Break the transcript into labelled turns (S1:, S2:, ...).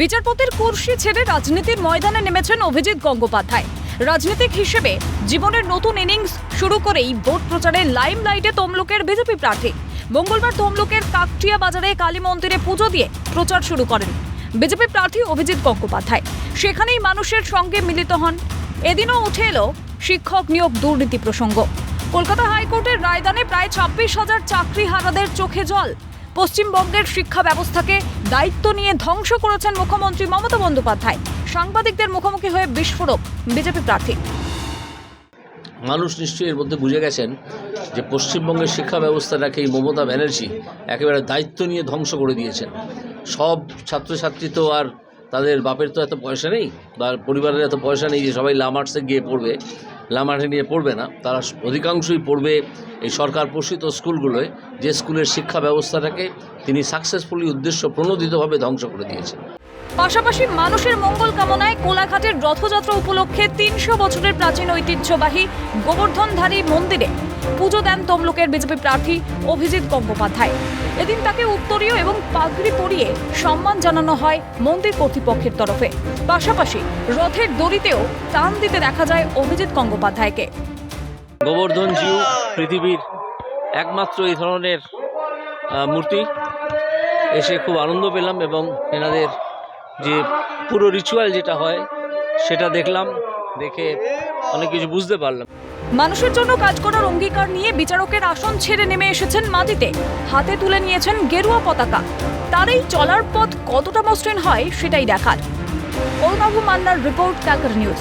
S1: বিচারপতির কুর্সি ছেড়ে রাজনীতির ময়দানে নেমেছেন অভিজিৎ গঙ্গোপাধ্যায়। রাজনীতিক হিসেবে জীবনের নতুন ইনিংস শুরু করেই ভোট প্রচারে লাইম লাইটে তমলুকের বিজেপি প্রার্থী। মঙ্গলবার তমলুকের কাকটিয়া বাজারে কালী মন্দিরে পুজো দিয়ে প্রচার শুরু করেন বিজেপি প্রার্থী অভিজিৎ গঙ্গোপাধ্যায়। সেখানেই মানুষের সঙ্গে মিলিত হন। এদিনও উঠে এলো শিক্ষক নিয়োগ দুর্নীতি প্রসঙ্গ। কলকাতা হাইকোর্টের রায়দানে প্রায় ছাব্বিশ হাজার চাকরিহারাদের চোখে জল। পশ্চিমবঙ্গের শিক্ষা ব্যবস্থাকে দায়িত্ব নিয়ে ধ্বংস করেছেন মুখ্যমন্ত্রী মমতা বন্দ্যোপাধ্যায়। সাংবাদিকদের মুখোমুখি হয়ে বিস্ফোরক বিজেপি প্রার্থী।
S2: মানুষ নিশ্চয়ই এর মধ্যে বুঝে গেছেন যে পশ্চিমবঙ্গের শিক্ষা ব্যবস্থাটাকে এই মমতা ব্যানার্জি একেবারে দায়িত্ব নিয়ে ধ্বংস করে দিয়েছেন। সব ছাত্রছাত্রী তো আর তাদের বাপের তো এত পয়সা নেই বা পরিবারের এত পয়সা নেই যে সবাই লামার্সে গিয়ে পড়বে। লামার্সে নিয়ে পড়বে না। তারা অধিকাংশই পড়বে এই সরকার পোষিত স্কুলগুলোয়, যে স্কুলের শিক্ষা ব্যবস্থাটাকে তিনি সাকসেসফুলি উদ্দেশ্য প্রণোদিতভাবে ধ্বংস করে দিয়েছেন।
S1: পাশাপাশি মানুষের মঙ্গল কামনায় কোলাঘাটের রথযাত্রা উপলক্ষে তিনশো বছরের প্রাচীন ঐতিহ্যবাহী গোবর্ধনধারী মন্দিরে পুজো দেন তমলুকের বিজেপি প্রার্থী অভিজিৎ গঙ্গোপাধ্যায়। এদিন তাকে উত্তরীয় এবং পাগড়ি পরিয়ে সম্মান জানানো হয় মন্দির কর্তৃপক্ষের তরফে। পাশাপাশি রথের দড়িতেও টান দিতে দেখা যায় অভিজিৎ গঙ্গোপাধ্যায়কে।
S2: গোবর্ধনজিউ পৃথিবীর একমাত্র এই ধরনের মূর্তি। এসে খুব আনন্দ পেলাম এবং এনাদের যে পুরো রিচুয়াল যেটা হয়, সেটা দেখলাম, দেখে অনেক কিছু বুঝতে পারলাম।
S1: মানুষের জন্য কাজ করার অঙ্গীকার নিয়ে বিচারকের আসন ছেড়ে নেমে এসেছেন মাটিতে। হাতে তুলে নিয়েছেন গেরুয়া পতাকা। তার এই চলার পথ কতটা মসৃণ হয়, সেটাই দেখার। অরুণাভ মান্নার রিপোর্ট ক্যালকাটা নিউজ।